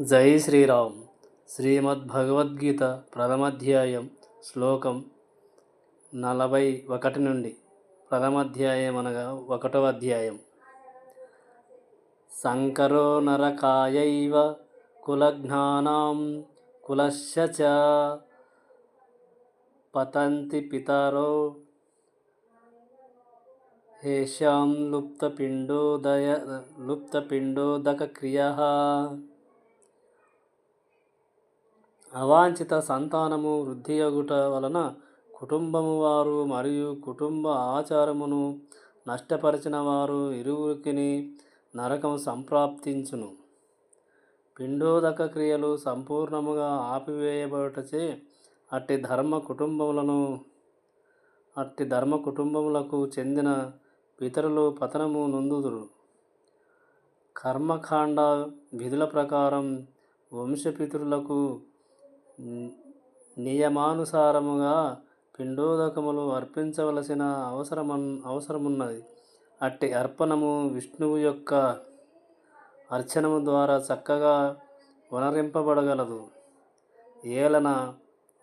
జై శ్రీరామ్. శ్రీమద్భగవద్గీత ప్రథమాధ్యాయం శ్లోకం నలభై ఒకటి నుండి ప్రథమాధ్యాయం అనగా ఒకటవ అధ్యాయం. సంకరో నరకాయైవ కులజ్ఞానాం కులస్య చ పతంతి పితరో హేషాం లుప్తపిండోదయ లుప్తపిండోదక క్రియా అవాంఛిత సంతానము వృద్ధియగుట వలన కుటుంబము వారు మరియు కుటుంబ ఆచారమును నష్టపరిచిన వారు ఇరువురికిని నరకం సంప్రాప్తించును. పిండోదక క్రియలు సంపూర్ణముగా ఆపివేయబడుటచే అట్టి ధర్మ కుటుంబములను అట్టి ధర్మ కుటుంబములకు చెందిన పితరులు పతనము నొందుదురు. కర్మకాండ విధుల ప్రకారం వంశపితరులకు నియమానుసారముగా పిండోదకములు అర్పించవలసిన అవసరమన్ అవసరమున్నది. అట్టి అర్పణము విష్ణువు యొక్క అర్చనము ద్వారా చక్కగా వనరింపబడగలదు. ఏలన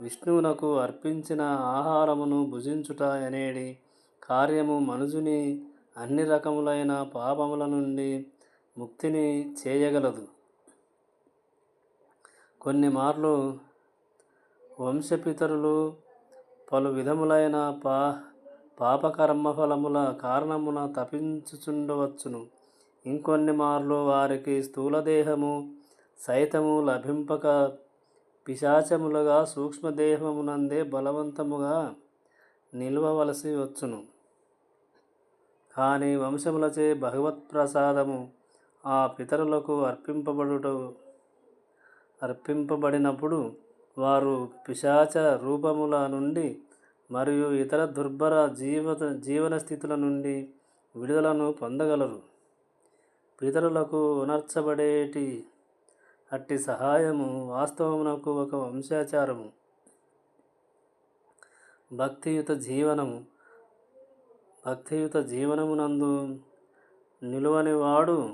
విష్ణువునకు అర్పించిన ఆహారమును భుజించుట అనేది కార్యము మనుజుని అన్ని రకములైన పాపముల నుండి ముక్తిని చేయగలదు. కొన్ని మార్లు వంశపితరులు పలు విధములైన పా పాపకర్మ ఫలముల కారణమున తపించుచుండవచ్చును. ఇంకొన్ని మార్లు వారికి స్థూలదేహము సైతము లభింపక పిశాచములుగా సూక్ష్మదేహమునందే బలవంతముగా నిల్వవలసి వచ్చును. కానీ వంశములచే భగవత్ ప్రసాదము ఆ పితరులకు అర్పింపబడుట అర్పింపబడినప్పుడు వారు పిశాచ రూపముల నుండి మరియు ఇతర దుర్భర జీవ జీవన స్థితుల నుండి విడుదలను పొందగలరు. పితరులకు ఉనర్చబడేటి అట్టి సహాయము వాస్తవమునకు ఒక వంశాచారము. భక్తియుత జీవనము భక్తియుత జీవనమునందు నిలువని వాడు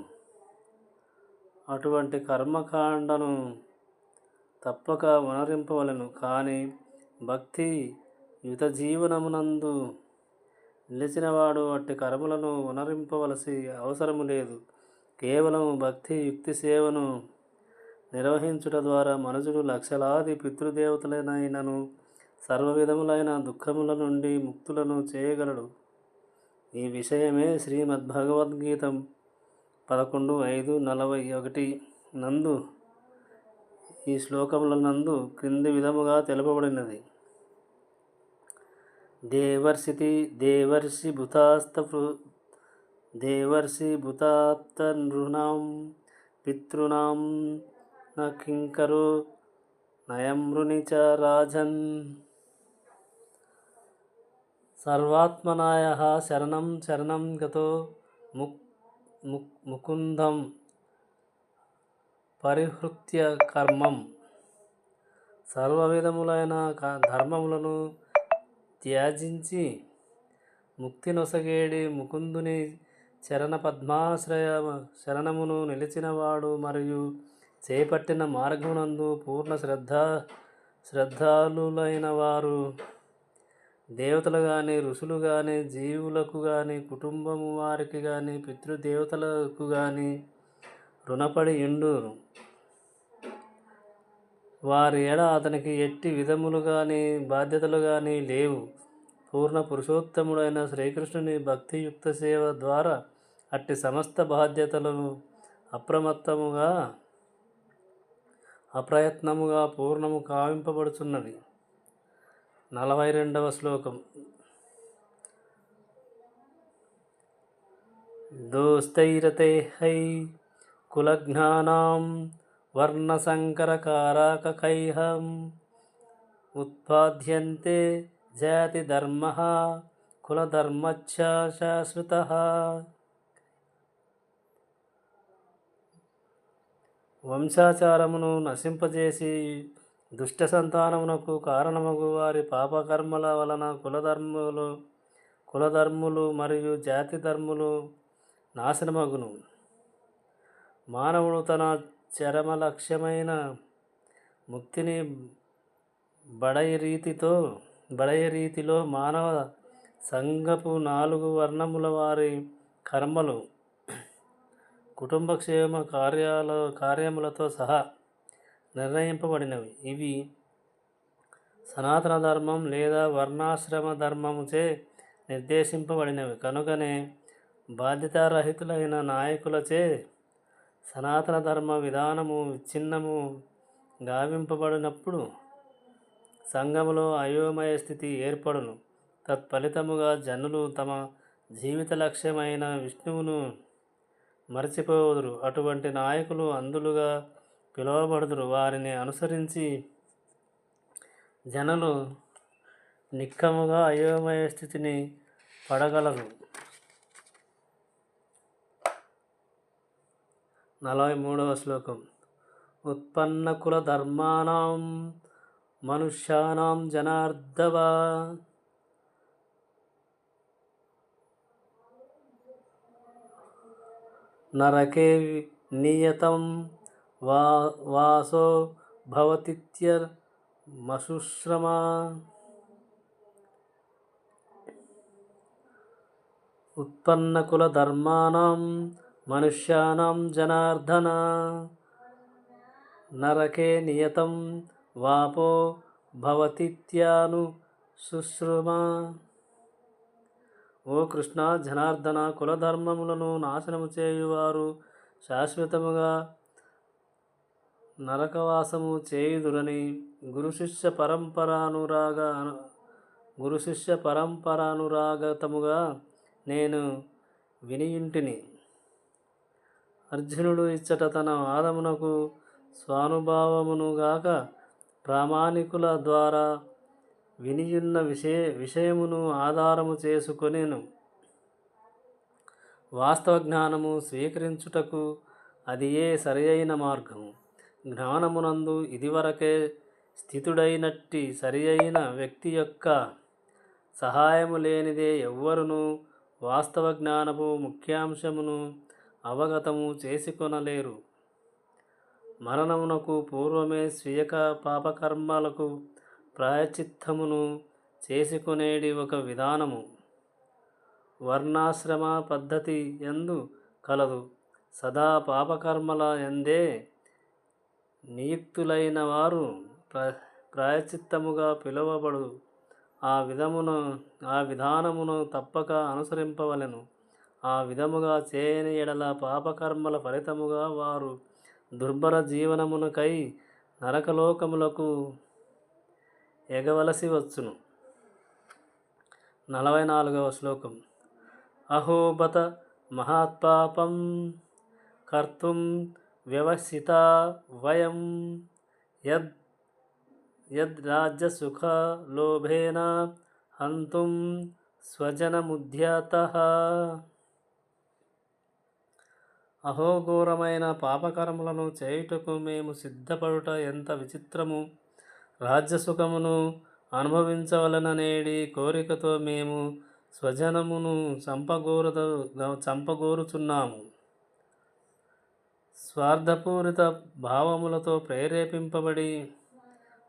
అటువంటి కర్మకాండను తప్పక వనరింపవలను కానీ భక్తి యుత జీవనమునందు నిలిచినవాడు అట్టి కర్మలను వనరింపవలసి అవసరము లేదు. కేవలం భక్తి యుక్తి సేవను నిర్వహించుట ద్వారా మనుషుడు లక్షలాది పితృదేవతలైనను సర్వవిధములైన దుఃఖముల నుండి ముక్తులను చేయగలడు. ఈ విషయమే శ్రీమద్భగవద్గీతం పదకొండు ఐదు నలభై ఒకటి నందు ఈ శ్లోకముల నందు క్రింది విధముగా తెలుపబడినది. దేవర్షితి దేవర్షి భూతాస్త దేవర్షి భూతాప్త నృణాం పితృణాం న నయమృని చ రాజన్. సర్వాత్మనాయ శరణం శరణం గతో ముక్ ముక్ ముకుందం పరిహృత్య కర్మం. సర్వవిధములైన క- ధర్మములను త్యాజించి ముక్తి నొసగేడి ముకుందుని చరణ పద్మాశ్రయ శరణమును నిలిచినవాడు మరియు చేపట్టిన మార్గమునందు పూర్ణ శ్రద్ధ శ్రద్ధాలులైన వారు దేవతలు కానీ ఋషులు కానీ జీవులకు కానీ కుటుంబము వారికి కానీ పితృదేవతలకు కానీ రుణపడి ఎండును వారి ఎడ అతనికి ఎట్టి విధములు కానీ బాధ్యతలు కానీ లేవు. పూర్ణ పురుషోత్తముడైన శ్రీకృష్ణుని భక్తియుక్త సేవ ద్వారా అట్టి సమస్త బాధ్యతలను అప్రమత్తముగా అప్రయత్నముగా పూర్ణము కావింపబడుచున్నవి నలభై రెండవ శ్లోకం. దోస్తైరతే హై కులఘ్నానాం వర్ణసంకరకారకైహం ఉత్పాద్యంతే జాతిధర్మ కులధర్మచ్చ శాశ్వత వంశాచారమును నశింపజేసి దుష్ట సంతానమునకు కారణమగు వారి పాపకర్మల వలన కులధర్ములు కులధర్ములు మరియు జాతి ధర్ములు నాశనమగును. మానవుడు తన చరమ లక్ష్యమైన ముక్తిని బడయి రీతితో బడయ రీతిలో మానవ సంఘపు నాలుగు వర్ణముల వారి కర్మలు కుటుంబక్షేమ కార్యాల కార్యములతో సహా నిర్ణయింపబడినవి. ఇవి సనాతన ధర్మం లేదా వర్ణాశ్రమ ధర్మముచే నిర్దేశింపబడినవి. కనుకనే బాధ్యతారహితులైన నాయకులచే సనాతన ధర్మ విధానము విచ్ఛిన్నము గావింపబడినప్పుడు సంఘములో అయోమయ స్థితి ఏర్పడును. తత్ఫలితముగా జనులు తమ జీవిత లక్ష్యమైన విష్ణువును మరచిపోదురు. అటువంటి నాయకులు అందులుగా పిలువబడుదురు. వారిని అనుసరించి జనులు నిక్కముగా అయోమయ స్థితిని పడగలరు నలభై మూడవ శ్లోకం. ఉత్పన్న కుల ధర్మాణం మనుష్యానాం జనార్దవ. నరకే నియతం వా వాసో భవతిత్యమశుశ్రమా ఉత్పన్నకుల ధర్మాణం మనుష్యానాం జనార్దన నరకే నియతం వాపో భవతిత్యాను శుశ్రుమా ఓ కృష్ణ జనార్దన కులధర్మములను నాశనము చేయువారు శాశ్వతముగా నరకవాసము చేయుదురని గురుశిష్య పరంపరానురాగ గురుశిష్య పరంపరానురాగతముగా నేను వినియుంటిని. అర్జునుడు ఇచ్చట తన వాదమునకు స్వానుభావమును గాక ప్రామాణికుల ద్వారా వినియున్న విషయ విషయమును ఆధారము చేసుకొనేను. వాస్తవ జ్ఞానము స్వీకరించుటకు అది ఏ సరియైన మార్గము? జ్ఞానమునందు ఇదివరకే స్థితుడైనట్టి సరియైన వ్యక్తి యొక్క సహాయము లేనిదే ఎవ్వరును వాస్తవ జ్ఞానపు ముఖ్యాంశమును అవగతము చేసుకొనలేరు. మరణమునకు పూర్వమే స్వీయక పాపకర్మలకు ప్రాయచిత్తమును చేసుకునేది ఒక విధానము. వర్ణాశ్రమ పద్ధతి ఎందు కలదు. సదా పాపకర్మల ఎందే నియుక్తులైన వారు ప్ర ప్రాయచిత్తముగా పిలువబడు. ఆ విధమును ఆ విధానమును తప్పక అనుసరింపవలెను. ఆ విధముగా చేయని ఎడల పాపకర్మల ఫలితముగా వారు దుర్భర జీవనమునకై నరకలోకములకు ఎగవలసి వచ్చును. నలభై నాలుగవ శ్లోకం. అహోబత మహాత్పాపం కర్తుం వ్యవసిత వయం యద్ యద్ లోభేన హంతుం స్వజనముద్యత అహోఘోరమైన పాపకర్మలను చేయుటకు మేము సిద్ధపడుట ఎంత విచిత్రము! రాజ్యసుఖమును అనుభవించవలననేడి కోరికతో మేము స్వజనమును చంపగోరుద చంపగోరుచున్నాము. స్వార్థపూరిత భావములతో ప్రేరేపింపబడి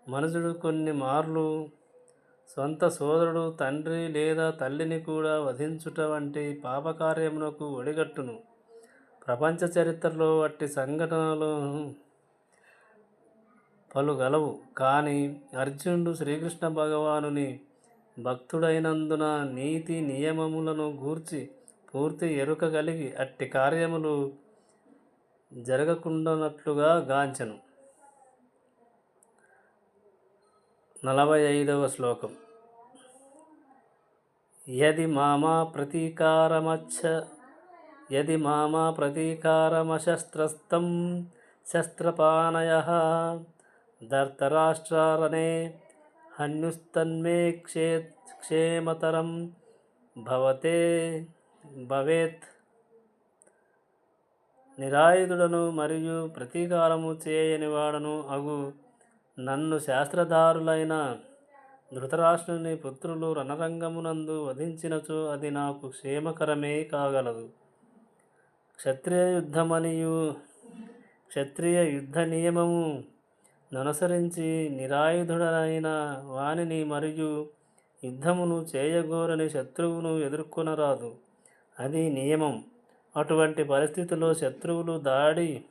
మనుషుడు కొన్ని మార్లు సొంత సోదరుడు తండ్రి లేదా తల్లిని కూడా వధించుట వంటి పాపకార్యమునకు ఒడిగట్టును. ప్రపంచ చరిత్రలో అట్టి సంఘటనలు పలు గలవు కానీ అర్జునుడు శ్రీకృష్ణ భగవానుని భక్తుడైనందున నీతి నియమములను గూర్చి పూర్తి ఎరుక కలిగి అట్టి కార్యములు జరగకుండానట్లుగా గాంచను. నలభై ఐదవ శ్లోకం. యది మామా ప్రతీకారమచ్చ యది మామా ప్రతీకారమశస్త్రస్తం శస్త్రపానయ. ధర్తరాష్ట్రారణే హన్యుస్తన్మే క్షే క్షేమతరం భవతే భవేత్. నిరాయుధుడను మరియు ప్రతీకారము చేయని వాడను అగు నన్ను శాస్త్రధారులైన ధృతరాష్ట్రుని పుత్రులు రణరంగమునందు వధించినచో అది నాకు క్షేమకరమే కాగలదు. క్షత్రియ యుద్ధమనియు క్షత్రియ యుద్ధ నియమము ననుసరించి నిరాయుధుడైన వానిని మరియు యుద్ధమును చేయగోరని శత్రువును ఎదుర్కొనరాదు. అది నియమం. అటువంటి పరిస్థితిలో శత్రువులు దాడి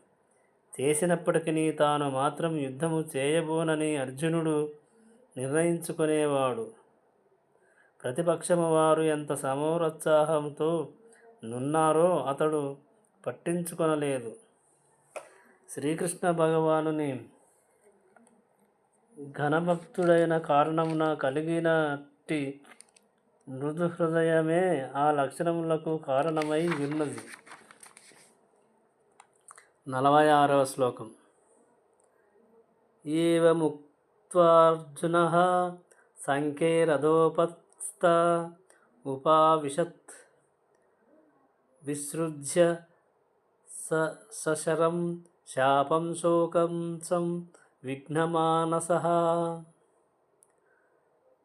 చేసినప్పటికీ తాను మాత్రం యుద్ధము చేయబోనని అర్జునుడు నిర్ణయించుకునేవాడు. ప్రతిపక్షము వారు ఎంత సమోత్సాహంతో నున్నారో అతడు పట్టించుకొనలేదు. శ్రీకృష్ణ భగవానుని ఘనభక్తుడైన కారణమున కలిగినట్టి మృదు హృదయమే ఆ లక్షణములకు కారణమై ఉన్నది. నలభై ఆరవ శ్లోకం. ఏముక్త్వార్జున సంఖ్యే రథోపస్థ ఉపావిశత్ విసృజ్య స సశరం శాపం శోకం సం విఘ్నమానస.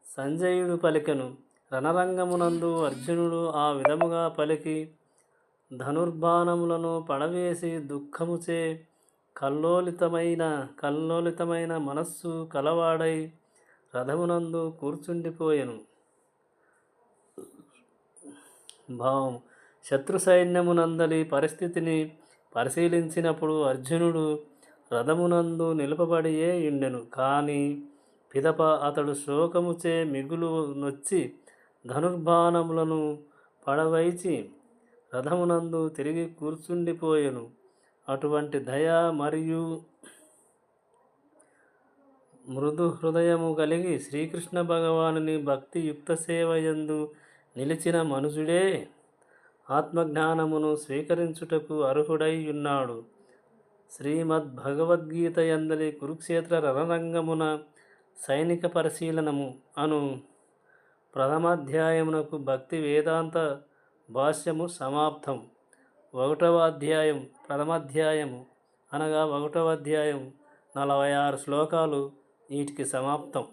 సంజయుడు పలికెను రణరంగమునందు అర్జునుడు ఆ విధముగా పలికి ధనుర్బాణములను పడవేసి దుఃఖముచే కల్లోలితమైన కల్లోలితమైన మనస్సు కలవాడై రథమునందు కూర్చుండిపోయెను. భావం శత్రు సైన్యమునందలి పరిస్థితిని పరిశీలించినప్పుడు అర్జునుడు రథమునందు నిలుపబడియే ఉండెను. కానీ పిదప అతడు శోకముచే మిగులు నొచ్చి ధనుర్బాణములను పడవైచి రథమునందు తిరిగి కూర్చుండిపోయెను. అటువంటి దయ మరియు మృదు హృదయము కలిగి శ్రీకృష్ణ భగవానుని భక్తి యుక్త సేవయందు నిలిచిన మనుషుడే ఆత్మజ్ఞానమును స్వీకరించుటకు అర్హుడై ఉన్నాడు. శ్రీమద్ భగవద్గీత ఎందలి కురుక్షేత్ర రణరంగమున సైనిక పరిశీలనము అను ప్రథమాధ్యాయమునకు భక్తి వేదాంత భాష్యము సమాప్తం. ఒకటవ అధ్యాయం ప్రథమాధ్యాయము అనగా ఒకటవ అధ్యాయం నలభై ఆరు శ్లోకాలు వీటికి సమాప్తం.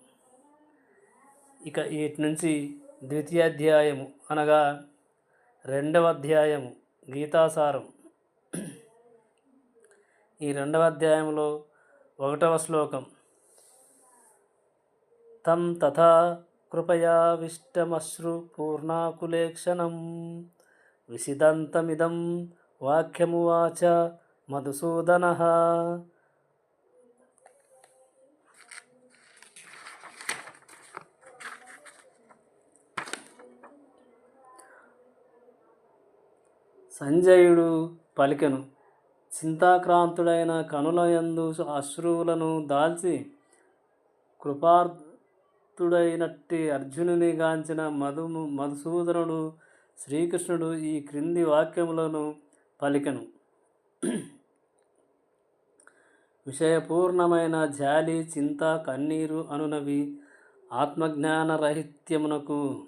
ఇక వీటి నుంచి ద్వితీయాధ్యాయము అనగా రెండవ అధ్యాయము గీతాసారం. ఈ రెండవ అధ్యాయంలో ఒకటవ శ్లోకం. తం తథా కృపయావిష్టమశ్రు పూర్ణాకులేక్షణం విసిదంతమిదం వాక్యమువాచ మధుసూదన సంజయుడు పలికెను చింతాక్రాంతుడైన కనులయందు అశ్రువులను దాల్చి కృపార్థుడైనట్టి అర్జునుని గాంచిన మధు మధుసూదనుడు శ్రీకృష్ణుడు ఈ క్రింది వాక్యములను పలికెను. విషయపూర్ణమైన జాలి చింత కన్నీరు అనునవి ఆత్మజ్ఞానరహిత్యమునకు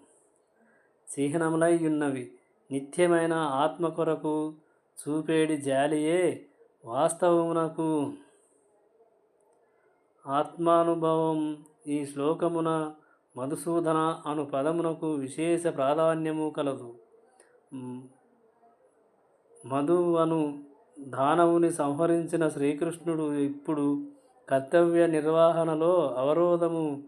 చిహ్నములై ఉన్నవి. నిత్యమైన ఆత్మ కొరకు చూపేడి జాలియే వాస్తవమునకు. ఆత్మానుభవం ఈ శ్లోకమున మధుసూదన అను పదమునకు విశేష ప్రాధాన్యము కలదు. మధువను దానవుని సంహరించిన శ్రీకృష్ణుడు ఇప్పుడు కర్తవ్య నిర్వహణలో అవరోధము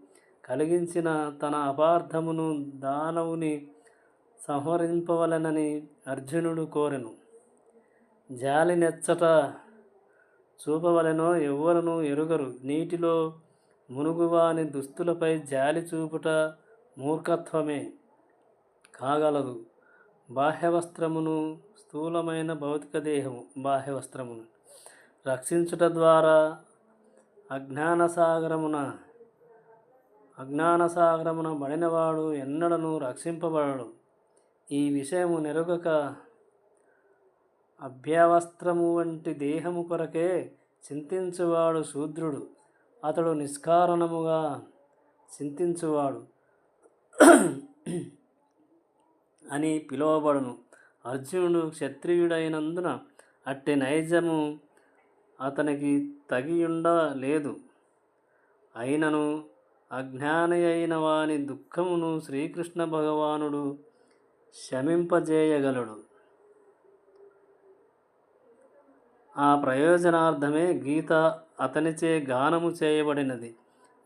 కలిగించిన తన అపార్థమును దానవుని సంహరింపవలెనని అర్జునుడు కోరెను. జాలి నెచ్చట చూపవలెనో ఎవ్వరను ఎరుగరు. నీటిలో మునుగువాని దుస్తులపై జాలి చూపుట మూర్ఖత్వమే. కాగలదు. బాహ్యవస్త్రమును స్థూలమైన భౌతిక దేహము బాహ్యవస్త్రమును రక్షించుట ద్వారా అజ్ఞానసాగరమున అజ్ఞానసాగరమున అజ్ఞాన పడినవాడు ఎన్నడను రక్షింపబడడు. ఈ విషయము నెరుగక అభ్యవస్త్రము వంటి దేహము కొరకే చింతించువాడు శూద్రుడు. అతడు నిష్కారణముగా చింతించువాడు అని పిలువబడును. అర్జునుడు క్షత్రియుడైనందున అట్టి నైజము అతనికి తగియుండ లేదు అయినను అజ్ఞాని అయిన వాని దుఃఖమును శ్రీకృష్ణ భగవానుడు శమింపజేయగలడు. ఆ ప్రయోజనార్థమే గీత అతనిచే గానము చేయబడినది.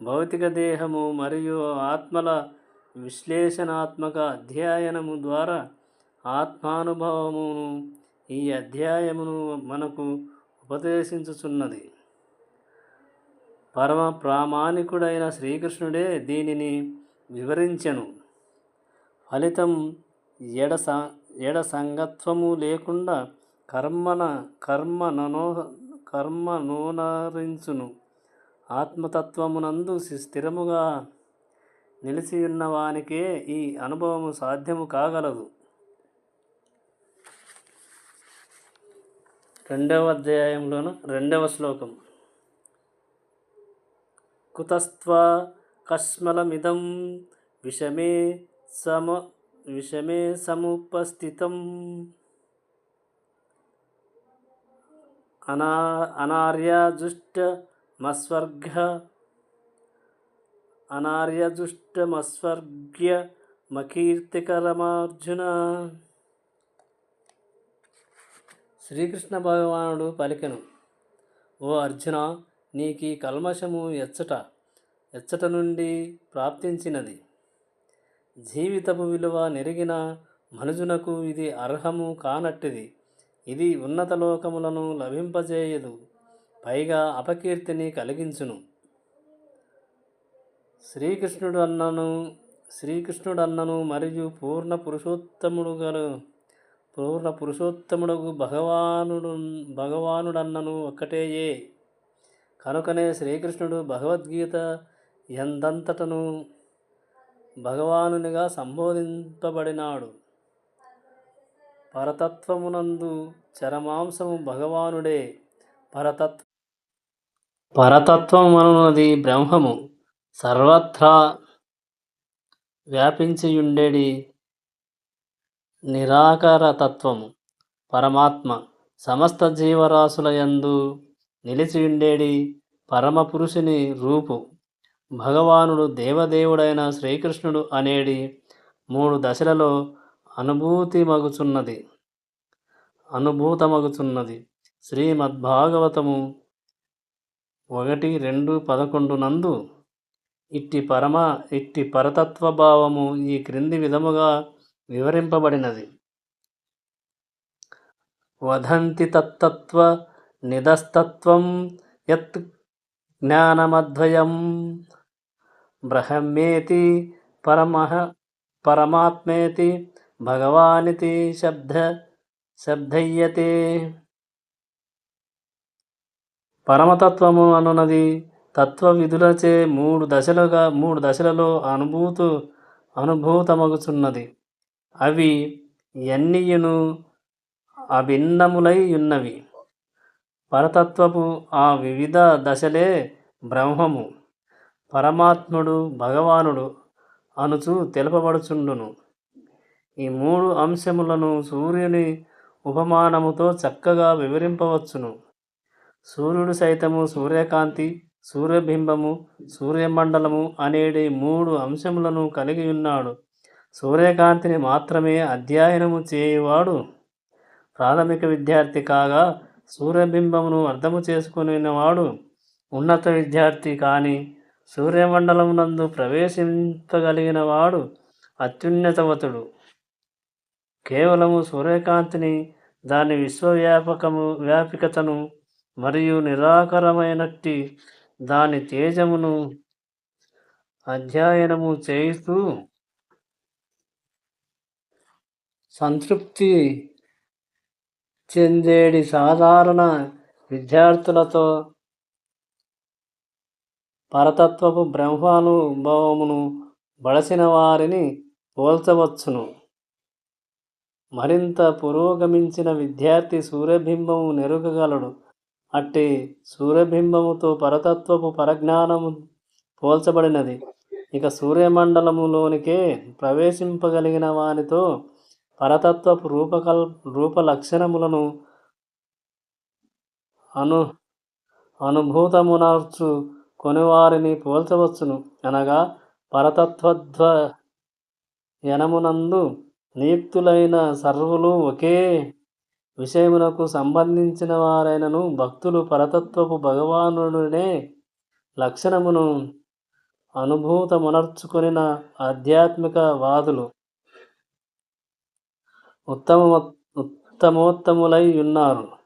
భౌతిక దేహము మరియు ఆత్మల విశ్లేషణాత్మక అధ్యయనము ద్వారా ఆత్మానుభవమును ఈ అధ్యాయమును మనకు ఉపదేశించుచున్నది. పరమ ప్రామాణికుడైన శ్రీకృష్ణుడే దీనిని వివరించెను. ఫలితం ఎడ ఎడ సంగత్వము లేకుండా కర్మన కర్మ ననో కర్మ నోనరించును ఆత్మతత్వమునందు స్థిరముగా నిలిచి ఉన్నవానికే ఈ అనుభవము సాధ్యము కాగలదు. రెండవ అధ్యాయంలోను రెండవ శ్లోకం. కుతస్త్వ కష్మలమిదం విషమే సమ విషమే సముపస్థితం. అనా అనార్యజుష్టమస్వర్గ అనార్యజుష్టమస్వర్గ్య మకీర్తికరమార్జున శ్రీకృష్ణ భగవానుడు పలికెను ఓ అర్జున నీకీ కల్మషము ఎచ్చట ఎచ్చట నుండి ప్రాప్తించినది. జీవితపు విలువ నెరిగిన మనుజునకు ఇది అర్హము కానట్టిది. ఇది ఉన్నత లోకములను లభింపజేయదు. పైగా అపకీర్తిని కలిగించును. శ్రీకృష్ణుడు అన్నను శ్రీకృష్ణుడు అన్నను మరియు పూర్ణ పురుషోత్తముడు గను పూర్ణ పురుషోత్తముడు భగవానుడు భగవానుడన్నను ఒక్కటేయే. కనుకనే శ్రీకృష్ణుడు భగవద్గీత ఎందంతటను భగవానునిగా సంబోధింపబడినాడు. పరతత్వమునందు చరమాంసము భగవానుడే. పరతత్వ పరతత్వమనున్నది బ్రహ్మము. సర్వత్రా వ్యాపించియుండేడి నిరాకారతత్వము. పరమాత్మ సమస్త జీవరాశుల యందు నిలిచియుండేడి పరమపురుషుని రూపు. భగవానుడు దేవదేవుడైన శ్రీకృష్ణుడు అనేడి మూడు దశలలో అనుభూతి మగుచున్నది అనుభూతమగుచున్నది. శ్రీమద్భాగవతము ఒకటి రెండు పదకొండు నందు ఇట్టి పరమ ఇట్టి పరతత్వ భావము ఈ క్రింది విధముగా వివరింపబడినది. వదంతి తత్తత్వ నిధస్తత్వం యత్ జ్ఞానమద్వయం బ్రహ్మేతి పరమః పరమాత్మేతి భగవానితి శబ్ద శబ్దయ్యతే పరమతత్వము అనున్నది తత్వ విధులచే మూడు దశలుగా మూడు దశలలో అనుభూతు అనుభూతమగుచున్నది. అవి ఎన్నియును అభిన్నములై ఉన్నవి పరతత్వపు ఆ వివిధ దశలే బ్రహ్మము. పరమాత్ముడు భగవానుడు అనుచు తెలుపబడుచుండును. ఈ మూడు అంశములను సూర్యుని ఉపమానముతో చక్కగా వివరింపవచ్చును. సూర్యుడు సైతము సూర్యకాంతి సూర్యబింబము సూర్యమండలము అనేటి మూడు అంశములను కలిగి ఉన్నాడు. సూర్యకాంతిని మాత్రమే అధ్యయనము చేయువాడు. ప్రాథమిక విద్యార్థి కాగా సూర్యబింబమును అర్థము చేసుకునేవాడు ఉన్నత విద్యార్థి కానీ సూర్యమండలమునందు ప్రవేశింపగలిగిన వాడు అత్యున్నతవతుడు. కేవలము సూర్యకాంతిని దాని విశ్వవ్యాపకము వ్యాపికతను మరియు నిరాకరమైనట్టి దాని తేజమును అధ్యయనము చేస్తూ సంతృప్తి చెందేడి సాధారణ విద్యార్థులతో పరతత్వపు బ్రహ్మానుభవమును బడసిన వారిని పోల్చవచ్చును. మరింత పురోగమించిన విద్యార్థి సూర్యబింబము నెరుగగలడు. అట్టి సూర్యబింబముతో పరతత్వపు పరజ్ఞానము పోల్చబడినది. ఇక సూర్యమండలములోనికే ప్రవేశింపగలిగిన వానితో పరతత్వపు రూపకల్ రూప లక్షణములను అను అనుభూతమునర్చు కొనివారిని పోల్చవచ్చును. అనగా పరతత్వధ్వ యనమునందు నియుక్తులైన సర్వులు ఒకే విషయమునకు సంబంధించిన వారైనను భక్తులు పరతత్వపు భగవానుడినే లక్షణమును అనుభూతమునర్చుకొనిన ఆధ్యాత్మిక వాదులు. ఉత్తమ ఉత్తమోత్తములై ఉన్నారు.